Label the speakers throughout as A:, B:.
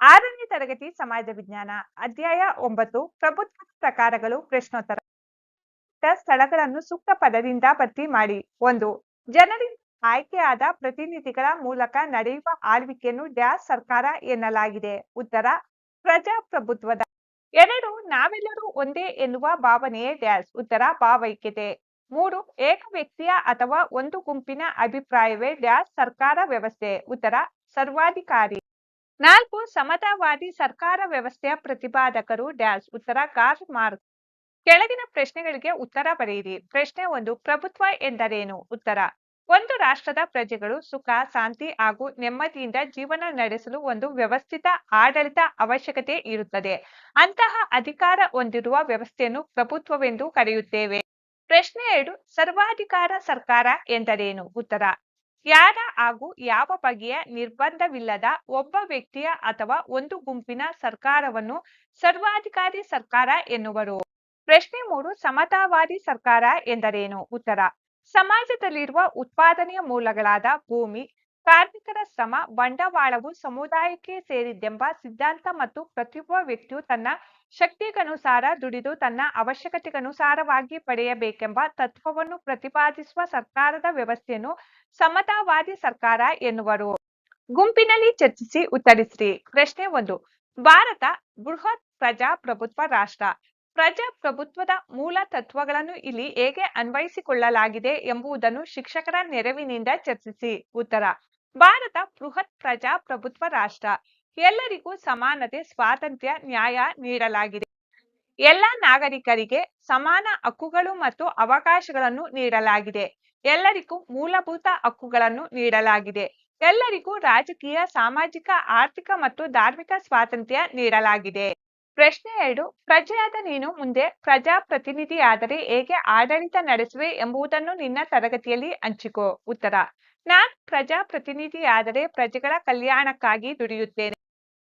A: ಆರನೇ ತರಗತಿ ಸಮಾಜ ವಿಜ್ಞಾನ, ಅಧ್ಯಾಯ ಒಂಬತ್ತು ಪ್ರಭುತ್ವ ಪ್ರಕಾರಗಳು, ಪ್ರಶ್ನೋತ್ತರ. ಸ್ಥಳಗಳನ್ನು ಸೂಕ್ತ ಪದದಿಂದ ಭರ್ತಿ ಮಾಡಿ. ಒಂದು, ಜನರಿಂದ ಆಯ್ಕೆಯಾದ ಪ್ರತಿನಿಧಿಗಳ ಮೂಲಕ ನಡೆಯುವ ಆಳ್ವಿಕೆಯನ್ನು ಡ್ಯಾಶ್ ಸರ್ಕಾರ ಎನ್ನಲಾಗಿದೆ. ಉತ್ತರ, ಪ್ರಜಾಪ್ರಭುತ್ವದ. ಎರಡು, ನಾವೆಲ್ಲರೂ ಒಂದೇ ಎನ್ನುವ ಭಾವನೆಯೇ ಡ್ಯಾಶ್ ಉತ್ತರ ಭಾವೈಕ್ಯತೆ. ಮೂರು, ಏಕ ವ್ಯಕ್ತಿಯ ಅಥವಾ ಒಂದು ಗುಂಪಿನ ಅಭಿಪ್ರಾಯವೇ ಡ್ಯಾಶ್ ಸರ್ಕಾರ ವ್ಯವಸ್ಥೆ. ಉತ್ತರ, ಸರ್ವಾಧಿಕಾರಿ. ನಾಲ್ಕು, ಸಮತಾವಾದಿ ಸರ್ಕಾರ ವ್ಯವಸ್ಥೆಯ ಪ್ರತಿಪಾದಕರು ಡ್ಯಾಶ್ ಉತ್ತರ ಮಾರ್ಕ್ ಕೆಳಗಿನ ಪ್ರಶ್ನೆಗಳಿಗೆ ಉತ್ತರ ಬರೆಯಿರಿ ಪ್ರಶ್ನೆ ಒಂದು, ಪ್ರಭುತ್ವ ಎಂದರೇನು? ಉತ್ತರ, ಒಂದು ರಾಷ್ಟ್ರದ ಪ್ರಜೆಗಳು ಸುಖ, ಶಾಂತಿ ಹಾಗೂ ನೆಮ್ಮದಿಯಿಂದ ಜೀವನ ನಡೆಸಲು ಒಂದು ವ್ಯವಸ್ಥಿತ ಆಡಳಿತ ಅವಶ್ಯಕತೆ ಇರುತ್ತದೆ. ಅಂತಹ ಅಧಿಕಾರ ಹೊಂದಿರುವ ವ್ಯವಸ್ಥೆಯನ್ನು ಪ್ರಭುತ್ವವೆಂದು ಕರೆಯುತ್ತೇವೆ. ಪ್ರಶ್ನೆ ಎರಡು, ಸರ್ವಾಧಿಕಾರ ಸರ್ಕಾರ ಎಂದರೇನು? ಉತ್ತರ ಯಾರ ಹಾಗೂ ಯಾವ ಬಗೆಯ ನಿರ್ಬಂಧವಿಲ್ಲದ ಒಬ್ಬ ವ್ಯಕ್ತಿಯ ಅಥವಾ ಒಂದು ಗುಂಪಿನ ಸರ್ಕಾರವನ್ನು ಸರ್ವಾಧಿಕಾರಿ ಸರ್ಕಾರ ಎನ್ನುವರು. ಪ್ರಶ್ನೆ ಮೂರು, ಸಮತಾವಾದಿ ಸರ್ಕಾರ ಎಂದರೇನು? ಉತ್ತರ, ಸಮಾಜದಲ್ಲಿರುವ ಉತ್ಪಾದನೆಯ ಮೂಲಗಳಾದ ಭೂಮಿ ಕಾರ್ಮಿಕರ ಶ್ರಮ, ಬಂಡವಾಳವು ಸಮುದಾಯಕ್ಕೆ ಸೇರಿದ್ದೆಂಬ ಸಿದ್ಧಾಂತ ಮತ್ತು ಪ್ರತಿಯೊಬ್ಬ ವ್ಯಕ್ತಿಯು ತನ್ನ ಶಕ್ತಿಗನುಸಾರ ದುಡಿದು ತನ್ನ ಅವಶ್ಯಕತೆಗನುಸಾರವಾಗಿ ಪಡೆಯಬೇಕೆಂಬ ತತ್ವವನ್ನು ಪ್ರತಿಪಾದಿಸುವ ಸರ್ಕಾರದ ವ್ಯವಸ್ಥೆಯನ್ನು ಸಮತಾವಾದಿ ಸರ್ಕಾರ ಎನ್ನುವರು. ಗುಂಪಿನಲ್ಲಿ ಚರ್ಚಿಸಿ ಉತ್ತರಿಸಿರಿ. ಪ್ರಶ್ನೆ ಒಂದು. ಭಾರತ ಬೃಹತ್ ಪ್ರಜಾಪ್ರಭುತ್ವ ರಾಷ್ಟ್ರ. ಪ್ರಜಾಪ್ರಭುತ್ವದ ಮೂಲ ತತ್ವಗಳನ್ನು ಇಲ್ಲಿ ಹೇಗೆ ಅನ್ವಯಿಸಿಕೊಳ್ಳಲಾಗಿದೆ ಎಂಬುದನ್ನು ಶಿಕ್ಷಕರ ನೆರವಿನಿಂದ ಚರ್ಚಿಸಿ. ಉತ್ತರ. ಭಾರತ ಬೃಹತ್ ಪ್ರಜಾಪ್ರಭುತ್ವ ರಾಷ್ಟ್ರ. ಎಲ್ಲರಿಗೂ ಸಮಾನತೆ, ಸ್ವಾತಂತ್ರ್ಯ, ನ್ಯಾಯ ನೀಡಲಾಗಿದೆ. ಎಲ್ಲ ನಾಗರಿಕರಿಗೆ ಸಮಾನ ಹಕ್ಕುಗಳು ಮತ್ತು ಅವಕಾಶಗಳನ್ನು ನೀಡಲಾಗಿದೆ. ಎಲ್ಲರಿಗೂ ಮೂಲಭೂತ ಹಕ್ಕುಗಳನ್ನು ನೀಡಲಾಗಿದೆ. ಎಲ್ಲರಿಗೂ ರಾಜಕೀಯ, ಸಾಮಾಜಿಕ, ಆರ್ಥಿಕ ಮತ್ತು ಧಾರ್ಮಿಕ ಸ್ವಾತಂತ್ರ್ಯ ನೀಡಲಾಗಿದೆ. ಪ್ರಶ್ನೆ ಎರಡು, ಪ್ರಜೆಯಾದ ನೀನು ಮುಂದೆ ಪ್ರಜಾಪ್ರತಿನಿಧಿಯಾದರೆ ಹೇಗೆ ಆಡಳಿತ ನಡೆಸುವೆ ಎಂಬುದನ್ನು ನಿನ್ನ ತರಗತಿಯಲ್ಲಿ ಹಂಚಿಕೋ. ಉತ್ತರ ನಾನ್ ಪ್ರಜಾಪ್ರತಿನಿಧಿಯಾದರೆ ಪ್ರಜೆಗಳ ಕಲ್ಯಾಣಕ್ಕಾಗಿ ದುಡಿಯುತ್ತೇನೆ.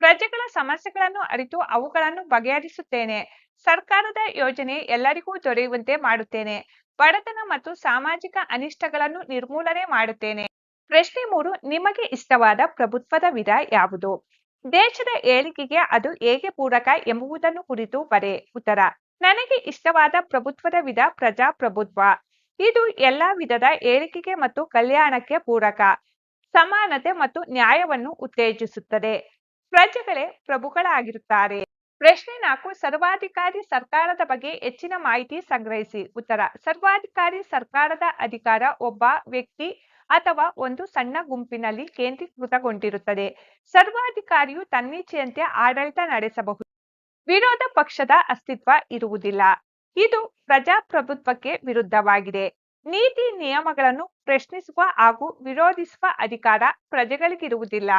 A: ಪ್ರಜೆಗಳ ಸಮಸ್ಯೆಗಳನ್ನು ಅರಿತು ಅವುಗಳನ್ನು ಬಗೆಹರಿಸುತ್ತೇನೆ. ಸರ್ಕಾರದ ಯೋಜನೆ ಎಲ್ಲರಿಗೂ ದೊರೆಯುವಂತೆ ಮಾಡುತ್ತೇನೆ. ಬಡತನ ಮತ್ತು ಸಾಮಾಜಿಕ ಅನಿಷ್ಟಗಳನ್ನು ನಿರ್ಮೂಲನೆ ಮಾಡುತ್ತೇನೆ. ಪ್ರಶ್ನೆ ಮೂರು, ನಿಮಗೆ ಇಷ್ಟವಾದ ಪ್ರಭುತ್ವದ ವಿಧ ಯಾವುದು? ದೇಶದ ಏಳಿಗೆಗೆ ಅದು ಹೇಗೆ ಪೂರಕ ಎಂಬುದನ್ನು ಕುರಿತು ಬರೆ. ಉತ್ತರ, ನನಗೆ ಇಷ್ಟವಾದ ಪ್ರಭುತ್ವದ ವಿಧ ಪ್ರಜಾಪ್ರಭುತ್ವ. ಇದು ಎಲ್ಲಾ ವಿಧದ ಏಳಿಗೆಗೆ ಮತ್ತು ಕಲ್ಯಾಣಕ್ಕೆ ಪೂರಕ, ಸಮಾನತೆ ಮತ್ತು ನ್ಯಾಯವನ್ನು ಉತ್ತೇಜಿಸುತ್ತದೆ. ಪ್ರಜೆಗಳೇ ಪ್ರಭುಗಳಾಗಿರುತ್ತಾರೆ. ಪ್ರಶ್ನೆ ನಾಲ್ಕು, ಸರ್ವಾಧಿಕಾರಿ ಸರ್ಕಾರದ ಬಗ್ಗೆ ಹೆಚ್ಚಿನ ಮಾಹಿತಿ ಸಂಗ್ರಹಿಸಿ. ಉತ್ತರ, ಸರ್ವಾಧಿಕಾರಿ ಸರ್ಕಾರದ ಅಧಿಕಾರ ಒಬ್ಬ ವ್ಯಕ್ತಿ ಅಥವಾ ಒಂದು ಸಣ್ಣ ಗುಂಪಿನಲ್ಲಿ ಕೇಂದ್ರೀಕೃತಗೊಂಡಿರುತ್ತದೆ. ಸರ್ವಾಧಿಕಾರಿಯು ತನ್ನಿಚ್ಛೆಯಂತೆ ಆಡಳಿತ ನಡೆಸಬಹುದು. ವಿರೋಧ ಪಕ್ಷದ ಅಸ್ತಿತ್ವ ಇರುವುದಿಲ್ಲ. ಇದು ಪ್ರಜಾಪ್ರಭುತ್ವಕ್ಕೆ ವಿರುದ್ಧವಾಗಿದೆ. ನೀತಿ ನಿಯಮಗಳನ್ನು ಪ್ರಶ್ನಿಸುವ ಹಾಗೂ ವಿರೋಧಿಸುವ ಅಧಿಕಾರ ಪ್ರಜೆಗಳಿಗಿರುವುದಿಲ್ಲ.